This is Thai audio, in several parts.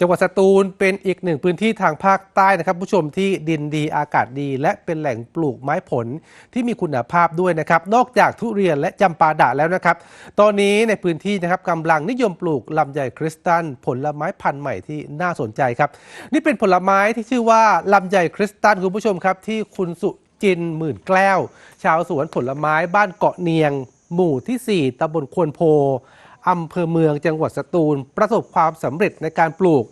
จังหวัดสตูลเป็นอีกหนึ่งพื้นที่ทางภาคใต้นะครับ ผู้ชมที่ดินดีอากาศดี และเป็นแหล่งปลูกไม้ผลที่มีคุณภาพด้วยนะครับ นอกจากทุเรียนและจำปาดะแล้วนะครับ ตอนนี้ในพื้นที่นะครับกำลังนิยมปลูกลำไยคริสตัล ผลไม้พันธุ์ใหม่ที่น่าสนใจครับ นี่เป็นผลไม้ที่ชื่อว่าลำไยคริสตัลคุณผู้ชมครับ ที่คุณสุจินหมื่นแก้ว ชาวสวนผลไม้บ้านเกาะเนียง หมู่ที่ 4ตำบลควนโพ อำเภอเมืองจังหวัดสตูล ประสบความสำเร็จในการปลูก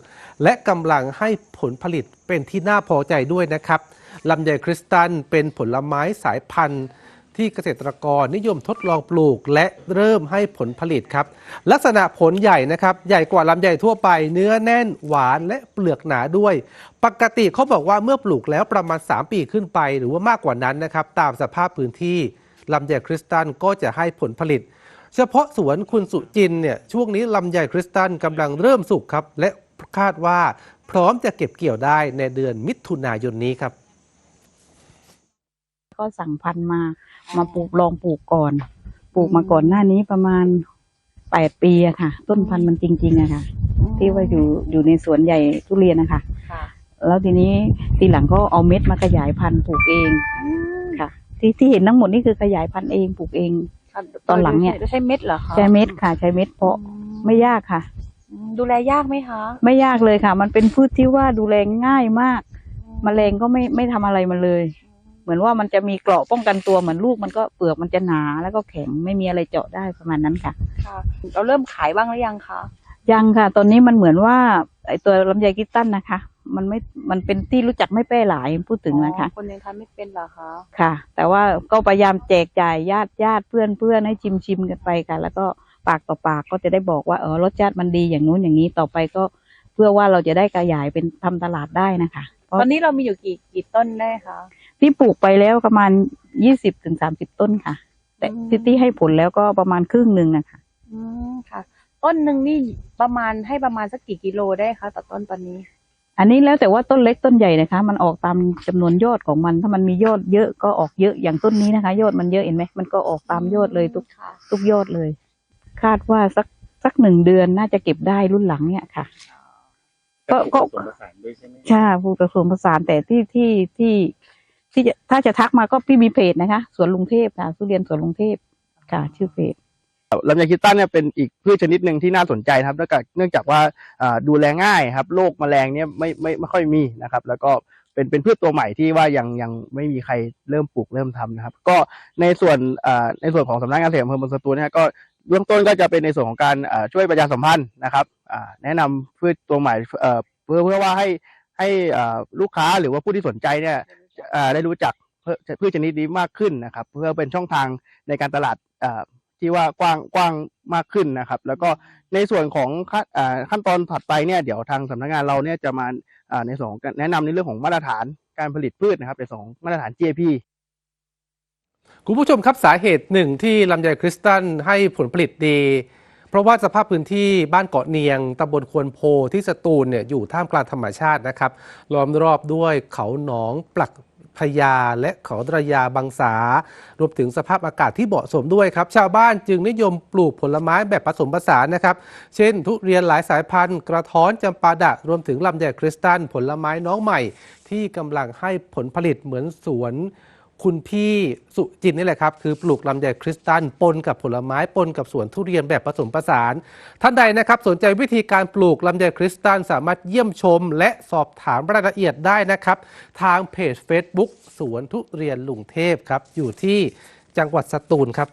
และกำลังให้ผลผลิตเป็นที่น่าพอใจด้วยนะครับลำไยคริสตัลเป็นผลไม้สายพันธุ์ ที่เกษตรกรนิยมทดลองปลูกและเริ่มให้ผลผลิตครับ ลักษณะผลใหญ่นะครับ ใหญ่กว่าลำไยทั่วไป เนื้อแน่นหวานและเปลือกหนาด้วย ปกติเขาบอกว่าเมื่อปลูกแล้วประมาณ 3 ปีขึ้นไป หรือว่ามากกว่านั้นนะครับ ตามสภาพพื้นที่ลำไยคริสตัลก็จะให้ผลผลิต เฉพาะสวนคุณสุจินเนี่ยช่วงนี้ลำไยคริสตัลกำลังเริ่มสุกครับ และคาดว่าพร้อมจะเก็บเกี่ยวได้ในเดือนมิถุนายนนี้ครับ ก็สั่งพันธุ์มามาปลูกลองปลูกก่อน ปลูกมาก่อนหน้านี้ประมาณแปดปีอะค่ะ ต้นพันธุ์มันจริงๆอะค่ะ ที่ว่าอยู่อยู่ในสวนใหญ่ทุเรียนนะคะค่ะแล้วทีนี้ทีหลังก็เอาเม็ดมาขยายพันธุ์ปลูกเองค่ะ ที่ที่เห็นทั้งหมดนี่คือขยายพันธุ์เองปลูกเอง ตอนหลังเนี่ยใช้เม็ดเหรอคะใช้เม็ดค่ะ ใช้เม็ดเพาะไม่ยากค่ะอืมดูแลยากไหมคะ ไม่ยากเลยค่ะ มันเป็นพืชที่ว่าดูแลง่ายมากแมลงก็ไม่ไม่ทำอะไรมันเลย เหมือนว่ามันจะมีเกราะป้องกันตัวเหมือนลูกมันก็เปลือกมันจะหนาแล้วก็แข็งไม่มีอะไรเจาะได้ประมาณนั้นค่ะค่ะเราเริ่มขายบ้างหรือยังคะยังค่ะ ตอนนี้มันเหมือนว่าไอตัวลำไยกิตตันนะคะ มันไม่มันเป็นที่รู้จักไม่แพร่หลายพูดถึงนะคะอ๋อคนยังทานไม่เป็นเหรอคะค่ะ แต่ว่าก็พยายามแจกจ่ายญาติญาติเพื่อนเพื่อนให้ชิมชิมกันไปค่ะ แล้วก็ปากต่อปากก็จะได้บอกว่าเออรสชาติมันดีอย่างนู้นอย่างนี้ต่อไปก็เพื่อว่าเราจะได้ขยายเป็นทำตลาดได้นะคะเพราะตอนนี้เรามีอยู่กี่กี่ต้นได้คะที่ปลูกไปแล้วประมาณยี่สิบถึงสามสิบต้นค่ะ แต่อืมที่ที่ให้ผลแล้วก็ประมาณครึ่งหนึ่งนะคะอืมค่ะ ต้นหนึ่งนี่ประมาณให้ประมาณสักกี่กิโลได้คะต่อต้นตอนนี้ อันนี้แล้วแต่ว่าต้นเล็กต้นใหญ่นะคะ มันออกตามจำนวนยอดของมัน ถ้ามันมียอดเยอะก็ออกเยอะอย่างต้นนี้นะคะ ยอดมันเยอะเห็นไหมมันก็ออกตามยอดเลยทุกค่ะทุกยอดเลย คาดว่าสักสักหนึ่งเดือนน่าจะเก็บได้รุ่นหลังเนี่ยค่ะ ก็ก็ผสมผสานด้วยใช่ไหมใช่ผูกผสมผสานแต่ที่ที่ที่ที่จะถ้าจะทักมาก็พี่มีเพจนะคะสวนลุงเทพค่ะทุเรียนสวนลุงเทพค่ะ ชื่อเพจ ลำไยคิดตันเนี่ยเป็นอีกพืชชนิดหนึ่งที่น่าสนใจครับเนื่องจากเนื่องจากว่าดูแลง่ายครับโรคแมลงเนี่ยไม่ไม่ไม่ค่อยมีนะครับ แล้วก็เป็นเป็นพืชตัวใหม่ที่ว่ายังยังไม่มีใครเริ่มปลูกเริ่มทำนะครับ ก็ในส่วนในส่วนของสำนักงานเกษตรอำเภอเมืองสตูนะฮะก็เบื้องต้นก็จะเป็นในส่วนของการช่วยประชาสัมพันธ์นะครับแนะนำพืชตัวใหม่เพื่อเพื่อว่าให้ให้ลูกค้าหรือว่าผู้ที่สนใจเนี่ยได้รู้จักพืชชนิดนี้มากขึ้นนะครับ เพื่อเป็นช่องทางในการตลาด ที่ว่ากว้างกว้างมากขึ้นนะครับ แล้วก็ในส่วนของขั้นขั้นตอนถัดไปเนี่ยเดี๋ยวทางสำนักงานเราเนี่ยจะมาในส่วนของแนะนำในเรื่องของมาตรฐานการผลิตพืชนะครับในส่วนของมาตรฐาน GAP คุณผู้ชมครับสาเหตุหนึ่งที่ลำไยคริสตัลให้ผลผลิตดี เพราะว่าสภาพพื้นที่บ้านเกาะเนียงตำบลควนโพที่สตูลเนี่ยอยู่ท่ามกลางธรรมชาตินะครับล้อมรอบด้วยเขาหนองปลัก พญาและขอตรยาบางสารวมถึงสภาพอากาศที่เหมาะสมด้วยครับ ชาวบ้านจึงนิยมปลูกผลไม้แบบผสมผสานนะครับ เช่น ทุเรียนหลายสายพันธุ์ กระท้อนจำปาดะ รวมถึงลำไยคริสตัลผลไม้น้องใหม่ ที่กำลังให้ผลผลิตเหมือนสวน คุณพี่สุจินนี่แหละครับ คือปลูกลำไยคริสตัลปนกับผลไม้ปนกับสวนทุเรียนแบบผสมผสาน ท่านใดนะครับสนใจวิธีการปลูกลำไยคริสตัลสามารถเยี่ยมชม และสอบถามรายละเอียดได้นะครับ ทางเพจ Facebook สวนทุเรียนลุงเทพครับ อยู่ที่จังหวัดสตูลครับ